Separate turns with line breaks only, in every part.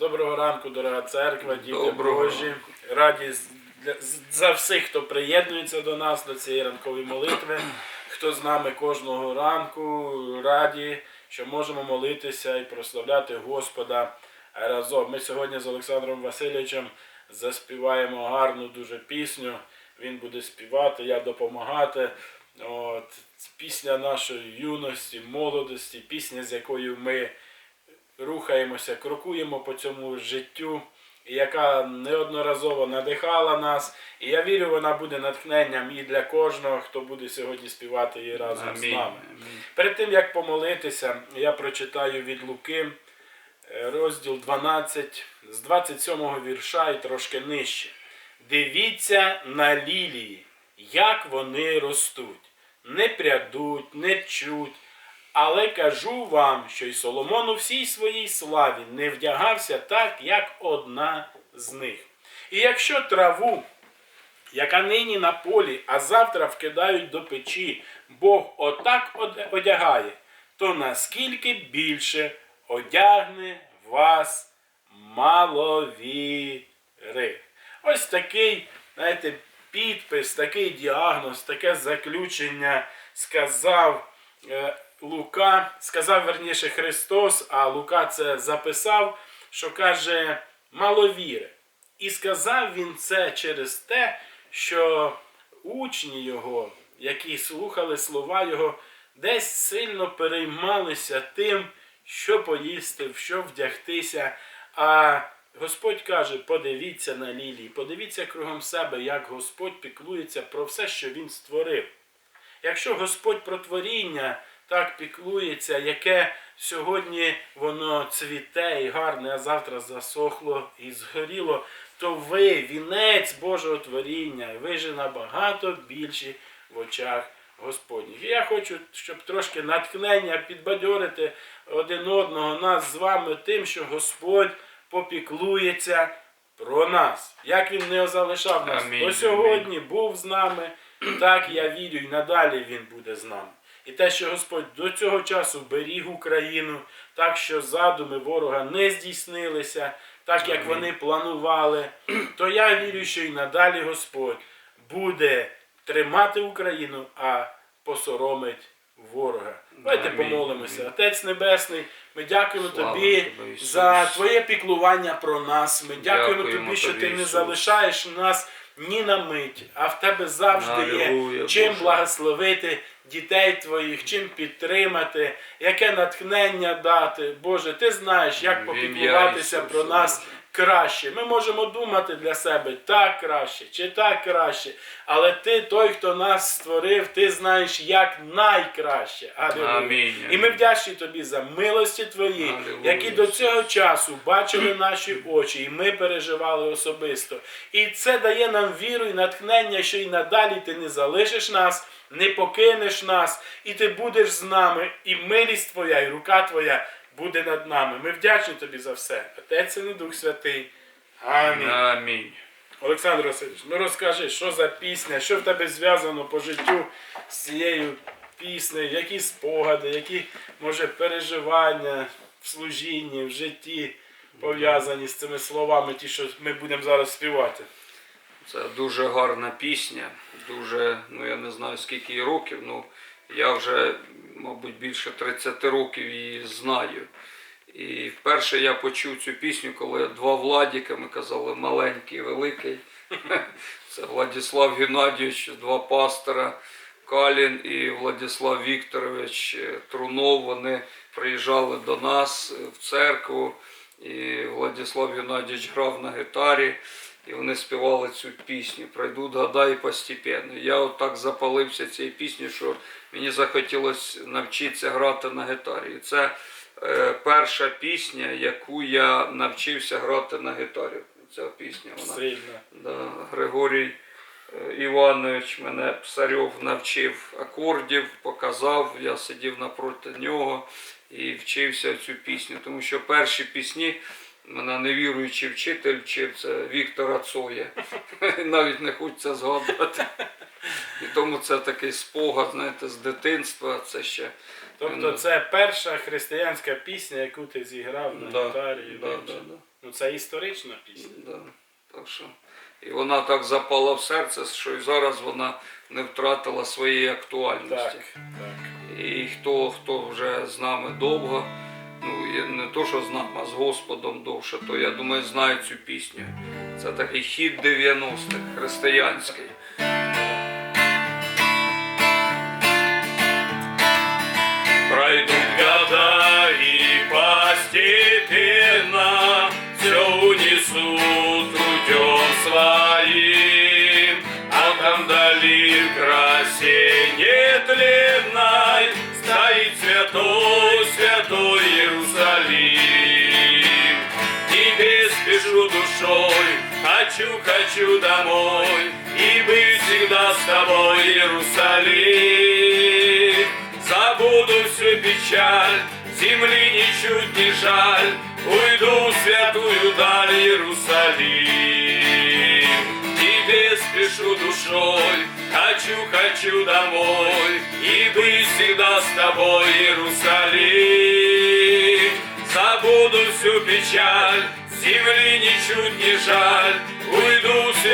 Доброго ранку, дорога церква, діти
Доброго
Божі. Раді для- за всіх, хто приєднується до нас, до цієї ранкової молитви, хто з нами кожного ранку, раді, що можемо молитися і прославляти Господа разом. Ми сьогодні з Олександром Васильовичем заспіваємо гарну дуже пісню. Він буде співати, я допомагати. От, пісня нашої юності, молодості, пісня, з якою ми рухаємося, крокуємо по цьому життю, яка неодноразово надихала нас. І я вірю, вона буде натхненням і для кожного, хто буде сьогодні співати її разом з нами.
Амінь.
Перед тим як помолитися, я прочитаю від Луки, е, розділ 12, з 27 вірша і трошки нижче. Дивіться на лілії, як вони ростуть, не прядуть, не чуть. Але кажу вам, що й Соломон у всій своїй славі не вдягався так, як одна з них. І якщо траву, яка нині на полі, а завтра вкидають до печі, Бог отак одягає, то наскільки більше одягне вас маловіри. Ось такий, знаєте, підпис, такий діагноз, таке заключення сказав е, Лука, сказав верніше Христос, а Лука це записав, що каже маловіри. І сказав він це через те, що учні його, які слухали слова його, десь сильно переймалися тим, що поїсти, в що вдягтися. А Господь каже: подивіться на лілії, подивіться кругом себе, як Господь піклується про все, що Він створив. Якщо Господь про творіння так піклується, яке сьогодні воно цвіте і гарне, а завтра засохло і згоріло, то ви вінець Божого творіння, і ви же набагато більші в очах Господніх. І я хочу, щоб трошки натхнення підбадьорити один одного нас з вами тим, що Господь попіклується про нас. Як він не залишав нас
Амінь,
до сьогодні, був з нами, так я вірю, і надалі він буде з нами. І те, що Господь до цього часу беріг Україну, так що задуми ворога не здійснилися, так як вони планували, то я вірю, що і надалі Господь буде тримати Україну, а посоромить ворога. Давайте помолимося. Отець Небесний, ми дякуємо
Слава
Тобі
Тобі,
за Твоє піклування про нас. Ми дякуємо,
Дякуємо
Тобі, що
Тобі,
Ти не залишаєш нас ні на мить, а в Тебе завжди є
Алілуя,
чим
Боже.
благословити дітей Твоїх, чим підтримати, яке натхнення дати. Боже, Ти знаєш, як
В
попіклуватися про нас краще. Ми можемо думати для себе так краще чи так краще. Але ти, той, хто нас створив, ти знаєш як найкраще. Алілуя.
Амінь.
І ми вдячні тобі за милості твої,
Алілуя.
які до цього часу бачили наші очі, і ми переживали особисто. І це дає нам віру і натхнення, що і надалі ти не залишиш нас, не покинеш нас, і ти будеш з нами, і милість твоя, і рука твоя буде над нами. Ми вдячні тобі за все. Отець і Дух Святий. Амінь.
Амінь.
Олександр Васильович, ну розкажи, що за пісня, що в тебе зв'язано по життю з цією піснею, які спогади, які, може, переживання в служінні, в житті пов'язані з цими словами, ті, що ми будемо зараз співати.
Це дуже гарна пісня. Дуже, ну я не знаю скільки їй років, ну я вже, мабуть, більше 30 років її знаю. І вперше я почув цю пісню, коли два Владіка, ми казали, маленький великий. Це Владислав Геннадійович, два пастора, Калін і Владислав Вікторович Трунов. Вони приїжджали до нас в церкву. І Владислав Геннадійович грав на гітарі, і вони співали цю пісню Пройдуть года і постепенно. Я от так запалився цією піснею, що мені захотілося навчитися грати на гітарі. І це е, перша пісня, яку я навчився грати на гітарі. Ця пісня вона. Да, Григорій е, Іванович мене Псарьов навчив акордів, показав, я сидів напроти нього і вчився цю пісню. Тому що перші пісні мене невіруючий вчитель вчив, це Віктора Цоя. Навіть не хочеться згадувати. І тому це такий спогад, знаєте, з дитинства. Це ще
Тобто
Ну.
це перша християнська пісня, яку ти зіграв на
Да,
гітарі.
да, да, да.
Ну Ну це історична пісня.
Да. Так що. І вона так запала в серце, що і зараз вона не втратила своєї актуальності.
Так, так.
І хто, хто вже з нами довго, не то, що з а з Господом довше, то я думаю, знаю цю пісню. Це такий хід 90-х, християнський.
Хочу, хочу домой, и быть всегда с тобой, Иерусалим. Забуду всю печаль, земли ничуть не жаль, уйду в святую даль, Иерусалим. Тебе спешу душой, хочу, хочу домой, и быть всегда с тобой, Иерусалим. Забуду всю печаль, земли ничуть не жаль,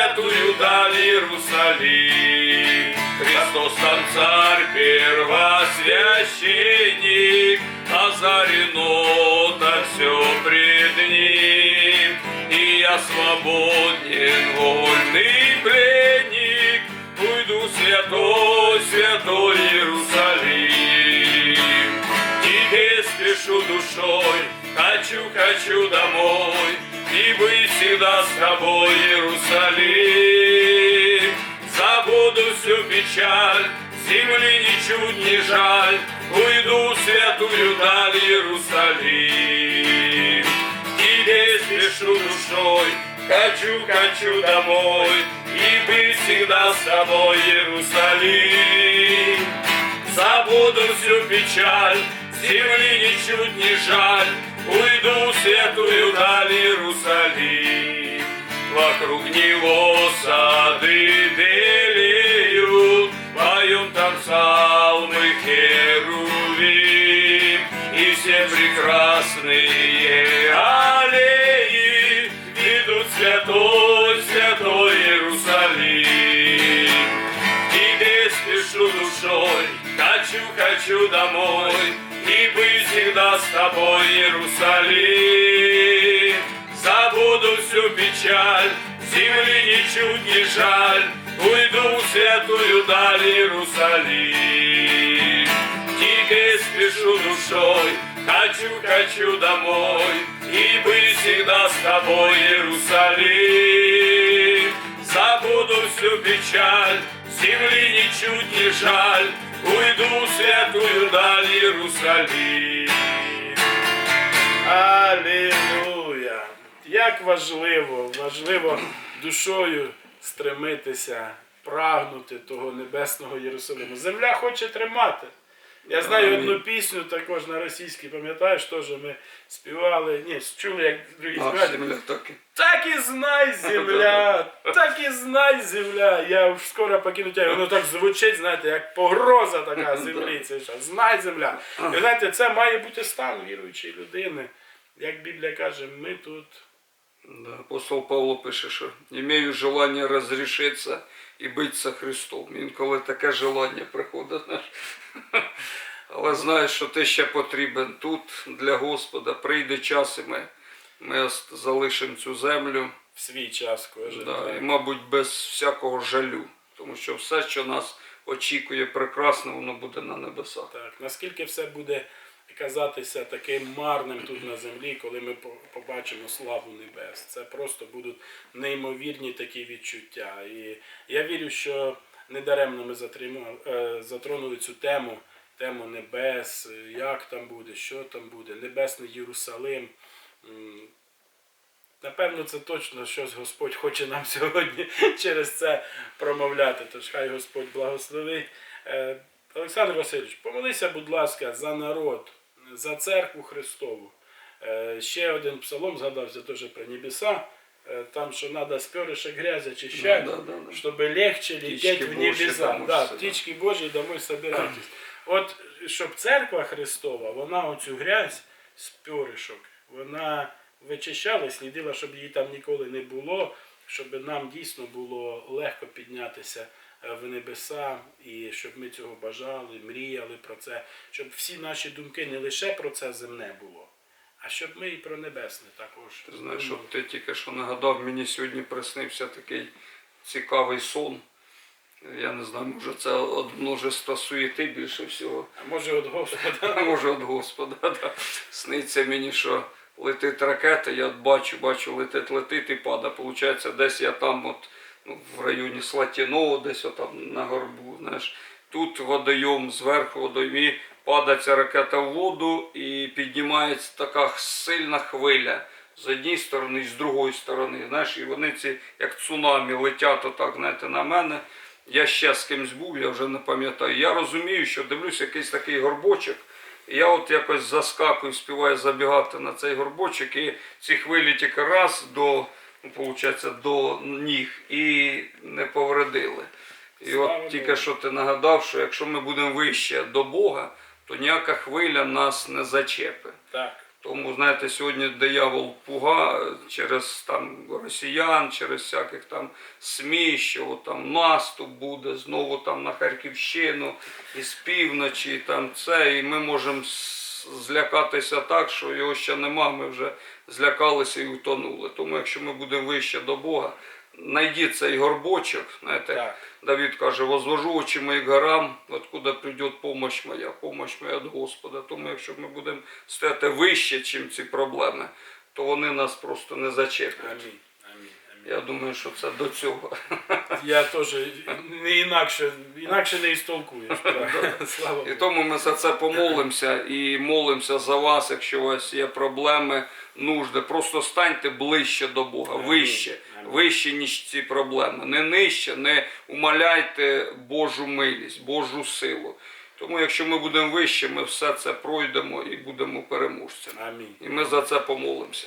святую даль, Иерусалим. Христос там царь, первосвященник, озарено так все пред ним. И я свободен, вольный пленник, уйду святой, святой Иерусалим. Тебе спешу душой, хочу, хочу домой, и быть всегда с тобой, Иерусалим. Забуду всю печаль, земли ничуть не жаль, уйду в святую даль, Иерусалим. Тебе спешу душой, хочу, хочу домой, и быть всегда с тобой, Иерусалим. Забуду всю печаль, земли ничуть не жаль, уйду в святую даль, Иерусалим. Вокруг него сады белеют, поем там псалмы херувим, и все прекрасные аллеи ведут святой, святой Иерусалим. Тебе спешу душой, хочу, хочу домой, и быть всегда с тобой, Иерусалим. Забуду всю печаль, земли ничуть не жаль, уйду в святую даль, Иерусалим. Тебе спешу душой, хочу, хочу домой, и быть всегда с тобой, Иерусалим. Забуду всю печаль, земли ничуть не жаль, уйду в святую даль, Иерусалим. Алілуя! Як важливо, важливо душою стремитися, прагнути того небесного Єрусалиму. Земля хоче тримати. Я знаю одну пісню також на російській, пам'ятаєш, теж ми співали. Ні, чули, як другі
А, так і.
Знай, земля, так і знай, земля. Я скоро покину тебе. Воно так звучить, знаєте, як погроза така землі. Це що, знай, земля. І знаєте, це має бути стан віруючої людини. Як Біблія каже, ми тут.
Да, апостол Павло пише, що «Імею желання розрішитися і бути со Христом. Інколи таке желання приходить. знаєш. Але знаєш, що ти ще потрібен тут для Господа. Прийде час, і ми, ми залишимо цю землю.
В свій час кожен.
Да, і, мабуть, без всякого жалю. Тому що все, що нас очікує прекрасне, воно буде на небесах.
Так, наскільки все буде казатися таким марним тут на землі, коли ми побачимо славу небес. Це просто будуть неймовірні такі відчуття. І я вірю, що недаремно ми е, затронули цю тему, тему небес, як там буде, що там буде, Небесний Єрусалим. Напевно, це точно щось Господь хоче нам сьогодні через це промовляти. Тож хай Господь благословить. Е, Олександр Васильович, помолися, будь ласка, за народ, за церкву Христову. Е, Ще один псалом згадався теж про небеса. Е, Там, що треба з перышек грязь очищать,
Да, да, да,
щоб легче лететь
Птички
в небеса. Да, птички Божі домой собирайтесь. От щоб церква Христова, вона оцю грязь з перышок, вона вичищали, слідила, щоб її там ніколи не було, щоб нам дійсно було легко піднятися е, в небеса, і щоб ми цього бажали, мріяли про це, щоб всі наші думки не лише про це земне було, а щоб ми і про небесне також.
Ти знаєш, от ти тільки що нагадав, мені сьогодні приснився такий цікавий сон. Я не знаю, може це од множества суєти більше всього.
А може від Господа.
А може від Господа. Да. Сниться мені, що летить ракета, я бачу, бачу, летить, летить і падає. Получається, десь я там от, ну, в районі Слатіного, десь отам на горбу. Знаєш. Тут водойом, зверху водойом, і падає ця ракета в воду і піднімається така сильна хвиля. З однієї сторони і з другої сторони. Знаєш, і вони ці, як цунамі, летять отак, знаєте, на мене. Я ще з кимсь був, я вже не пам'ятаю. Я розумію, що дивлюсь якийсь такий горбочок. І я от якось заскакую, співаю забігати на цей горбочок, і ці хвилі тільки раз до, ну, получається, до ніг і не повредили. І от тільки що ти нагадав, що якщо ми будемо вище до Бога, то ніяка хвиля нас не зачепить.
Так.
Тому, знаєте, сьогодні диявол пуга через там росіян, через всяких там СМІ, що от там наступ буде знову там на Харківщину із півночі, там це, і ми можемо злякатися так, що його ще нема, ми вже злякалися і утонули. Тому якщо ми будемо вище до Бога, знайдіть цей горбочок, знаєте,
Так.
Давид каже, возвожу очі мої горам, откуда прийде помощь моя, помощь моя від Господа. Тому якщо ми будемо стояти вище, ніж ці проблеми, то вони нас просто не зачеплять.
Амінь.
Я думаю, що це до цього.
Я теж не інакше, інакше не істолкуєш. Слава
І тому ми за це помолимося і молимося за вас, якщо у вас є проблеми, нужди. Просто станьте ближче до Бога, вище, вище, ніж ці проблеми. Не нижче, не умаляйте Божу милість, Божу силу. Тому якщо ми будемо вище, ми все це пройдемо і будемо переможцями.
Амінь.
І ми за це помолимося.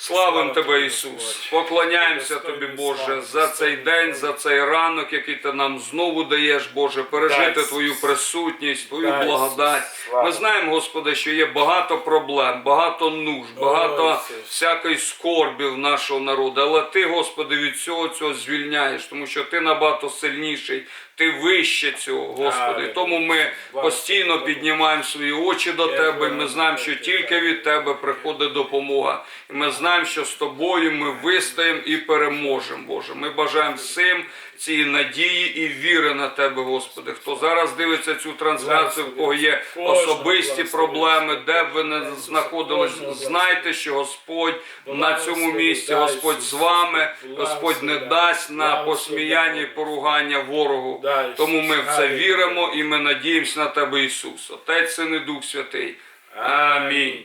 Славим
Слава
Тебе, Ісус! Поклоняємося Тобі, Боже, за цей день, за цей ранок, який Ти нам знову даєш, Боже, пережити Твою присутність, Твою благодать. Ми знаємо, Господи, що є багато проблем, багато нужд, багато всякої скорбів нашого народу. Але Ти, Господи, від всього цього звільняєш, тому що Ти набагато сильніший, Ти вище цього, Господи. Тому ми постійно піднімаємо свої очі до Тебе, і ми знаємо, що тільки від Тебе приходить допомога. І ми знаємо, що з тобою ми вистоїмо і переможемо, Боже. Ми бажаємо всім цієї надії і віри на Тебе, Господи. Хто зараз дивиться цю трансляцію, в кого є особисті проблеми, де б ви не знаходились, знайте, що Господь на цьому місці, Господь з вами, Господь не дасть на посміяння і поругання ворогу. Тому ми в це віримо і ми надіємося на Тебе, Ісус. Отець, Син і Дух Святий. Амінь.